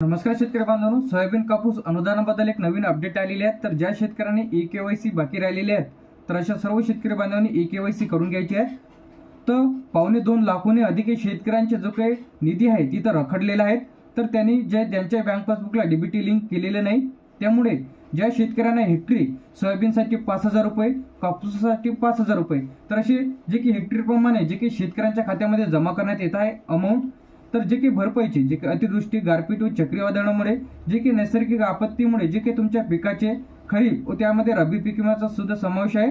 नमस्कार शेतकरी बांधवांनो सोयाबीन कापूस अनुदानाबद्दल एक नवीन अपडेट आलेली आहे. तर ज्या शेतकऱ्यांनी ई के वाय सी बाकी राहिलेले आहेत तर अशा सर्व शेतकरी बांधवांनी ई के वाय सी करून घ्यायची आहे. तर पावणे दोन लाखोने अधिक शेतकऱ्यांचे जो काही निधी आहे तिथं रखडलेला आहे. तर त्यांनी ज्या त्यांच्या बँक पासबुकला डीबीटी लिंक केलेलं नाही. त्यामुळे ज्या शेतकऱ्यांना हेक्टरी सोयाबीनसाठी पाच हजार रुपये कापूसासाठी पाच हजार रुपये तर असे जे की हेक्टरीप्रमाणे जे की शेतकऱ्यांच्या खात्यामध्ये जमा करण्यात येत आहे अमाऊंट तर जे काही भरपाईचे जे काही अतिवृष्टी गारपीट व चक्रीवादळामुळे जे काही नैसर्गिक आपत्तीमुळे जे काही तुमच्या पिकाचे खरीप व त्यामध्ये रब्बी पीक विम्याचा सुद्धा समावेश आहे.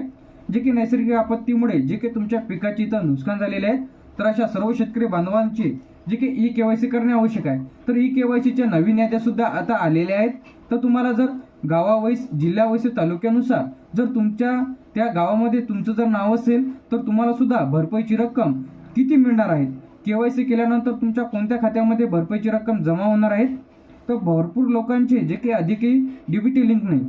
जे की नैसर्गिक आपत्तीमुळे जे काही तुमच्या पिकाचे इथं नुकसान झालेले आहे तर अशा सर्व शेतकरी बांधवांची जे काही ई केवायसी करणे आवश्यक आहे. तर ई केवायसीच्या नवीन याद्या सुद्धा आता आलेल्या आहेत. तर तुम्हाला जर गावावैस जिल्ह्यावैस तालुक्यानुसार जर तुमच्या त्या गावामध्ये तुमचं जर नाव असेल तर तुम्हाला सुद्धा भरपाईची रक्कम किती मिळणार आहे? केवायसी केल्यानंतर तुमच्या कोणत्या खात्यामध्ये भरपाईची रक्कम जमा होणार आहे? तर भरपूर लोकांचे जे काही अधिकही डीबीटी लिंक नाही.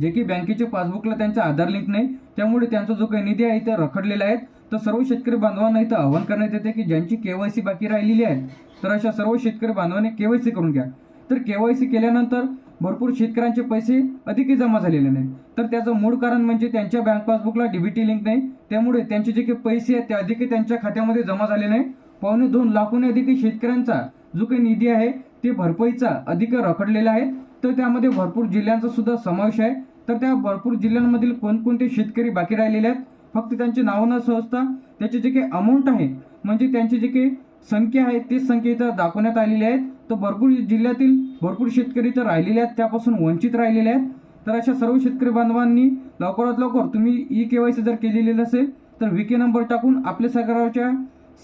जे की बँकेच्या पासबुकला त्यांचा आधार लिंक नाही त्यामुळे त्यांचा जो काही निधी आहे ते रखडलेला आहे. तर सर्व शेतकरी बांधवांना इथं आव्हान करण्यात येते की ज्यांची केवायसी बाकी राहिलेली आहे तर अशा सर्व शेतकरी बांधवांनी केवायसी करून घ्या. तर केवायसी केल्यानंतर भरपूर शेतकऱ्यांचे पैसे अधिकही जमा झालेले नाहीत. तर त्याचं मूळ कारण म्हणजे त्यांच्या बँक पासबुकला डीबीटी लिंक नाही. त्यामुळे त्यांचे जे काही पैसे आहेत ते अधिकही त्यांच्या खात्यामध्ये जमा झाले नाही. पावणे दोन लाखोने अधिक शेतकऱ्यांचा जो काही निधी आहे ते भरपाईचा अधिक रखडलेला आहे. तर त्यामध्ये भरपूर जिल्ह्यांचा सुद्धा समावेश आहे. तर त्या भरपूर जिल्ह्यांमधील कोणकोणते शेतकरी बाकी राहिलेले आहेत फक्त त्यांचे नाव न सहजता त्याचे जे काही अमाऊंट आहे म्हणजे त्यांचे जे काही संख्या आहे तीच संख्या इथं दाखवण्यात आलेली आहेत. तर भरपूर जिल्ह्यातील भरपूर शेतकरी तर राहिलेले आहेत त्यापासून वंचित राहिलेले आहेत. तर अशा सर्व शेतकरी बांधवांनी लवकरात लवकर तुम्ही ई के वाय सी जर केलेली नसेल तर विके नंबर टाकून आपल्या सरकारच्या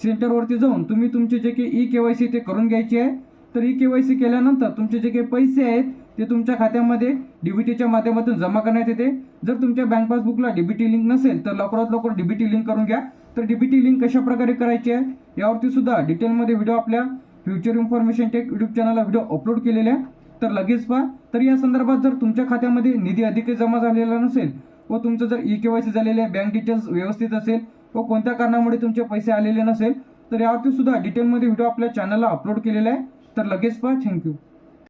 सेंटरवरती जाऊन तुम्ही तुमचे जे काही ई के वाय सी ते करून घ्यायची आहे. तर ई केवायसी केल्यानंतर तुमचे जे काही पैसे आहेत ते तुमच्या खात्यामध्ये डीबीटीच्या माध्यमातून जमा करण्यात येते. जर तुमच्या बँक पासबुकला डीबीटी लिंक नसेल तर लवकरात लवकर डीबीटी लिंक करून घ्या. तर डीबीटी लिंक कशा प्रकारे करायची आहे? यावरती सुद्धा डिटेलमध्ये व्हिडिओ आपल्या फ्युचर इन्फॉर्मेशन टेक यूट्यूब चॅनलला व्हिडिओ अपलोड केलेले आहे. तर लगेच पहा. तर या संदर्भात जर तुमच्या खात्यामध्ये निधी अधिक जमा झालेला नसेल व तुमचं जर ई केवायसी झालेले आहे बँक डिटेल्स व्यवस्थित असेल व कोणत्या कारणामुळे तुमचे पैसे आलेले नसेल तर यावरती सुद्धा डिटेलमध्ये व्हिडिओ आपल्या चॅनलला अपलोड केलेला आहे. तर लगेच पहा. थँक्यू